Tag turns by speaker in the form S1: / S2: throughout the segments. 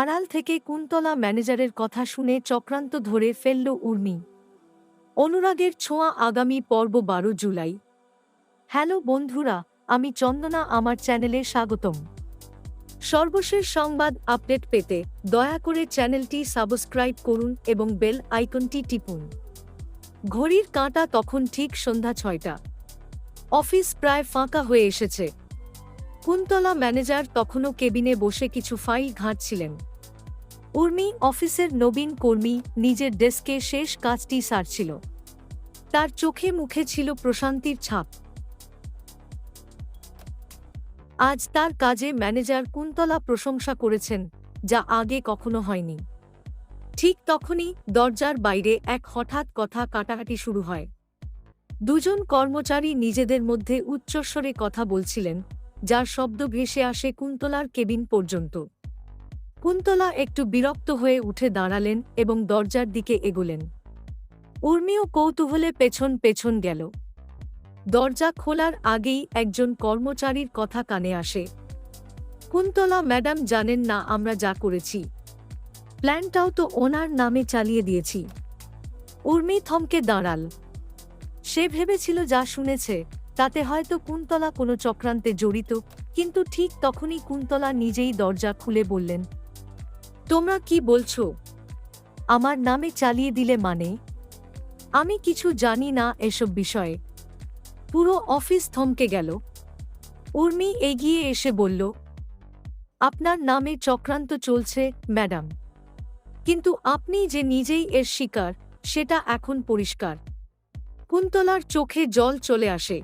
S1: আড়াল থেকে কুন্তলা ম্যানেজারের কথা শুনে চক্রান্ত ধরে ফেলল উর্মি। অনুরাগের ছোঁয়া আগামী পর্ব বারো জুলাই। হ্যালো বন্ধুরা, আমি চন্দনা, আমার চ্যানেলে স্বাগতম। সর্বশেষ সংবাদ আপডেট পেতে দয়া করে চ্যানেলটি সাবস্ক্রাইব করুন এবং বেল আইকনটি টিপুন। ঘড়ির কাঁটা তখন ঠিক সন্ধ্যা ছয়টা। অফিস প্রায় ফাঁকা হয়ে এসেছে। কুন্তলা ম্যানেজার তখনও কেবিনে বসে কিছু ফাইল ঘাঁটছিলেন। উর্মি, অফিসের নবীন কর্মী, নিজের ডেস্কে শেষ কাজটি সারছিল। তার চোখে মুখে ছিল প্রশান্তির ছাপ। আজ তার কাজে ম্যানেজার কুন্তলা প্রশংসা করেছেন, যা আগে কখনো হয়নি। ঠিক তখনই দরজার বাইরে এক হঠাৎ কথা কাটাকাটি শুরু হয়। দুজন কর্মচারী নিজেদের মধ্যে উচ্চস্বরে কথা বলছিলেন যার শব্দ ভেসে আসে কুন্তলার কেবিন পর্যন্ত। কুন্তলা একটু বিরক্ত হয়ে উঠে দাঁড়ালেন এবং দরজার দিকে এগোলেন। উর্মিও কৌতূহলে পেছন পেছন গেল। দরজা খোলার আগেই একজন কর্মচারীর কথা কানে আসে। কুন্তলা, ম্যাডাম, জানেন না আমরা যা করেছি। প্ল্যানটাও তো ওনার নামে চালিয়ে দিয়েছি। উর্মি থমকে দাঁড়াল। সে ভেবেছিল যা শুনেছে তাতে হয়তো কুন্তলা কোনো চক্রান্তে জড়িত, কিন্তু ঠিক তখনই কুন্তলা নিজেই দরজা খুলে বললেন, তোমরা কি বলছো? আমার নামে চালিয়ে দিলে মানে? আমি কিছু জানি না এসব বিষয়ে। পুরো অফিস থমকে গেল। উর্মি এগিয়ে এসে বলল, আপনার নামে চক্রান্ত চলছে, ম্যাডাম। কিন্তু আপনি যে নিজেই এর শিকার, সেটা এখন পরিষ্কার। কুন্তলার চোখে জল চলে আসে।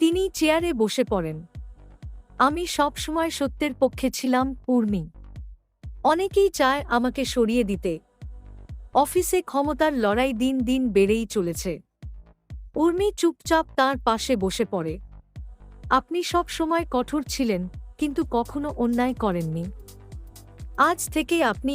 S1: তিনি চেয়ারে বসে পড়েন। আমি সবসময় সত্যের পক্ষে ছিলাম উর্মি। অনেকেই চায় আমাকে সরিয়ে দিতে। অফিসে ক্ষমতার লড়াই দিন দিন বেড়েই চলেছে। উর্মি চুপচাপ তার পাশে বসে পড়ে। আপনি সব সময় কঠোর ছিলেন, কিন্তু কখনো অন্যায় করেননি। আজ থেকে আপনি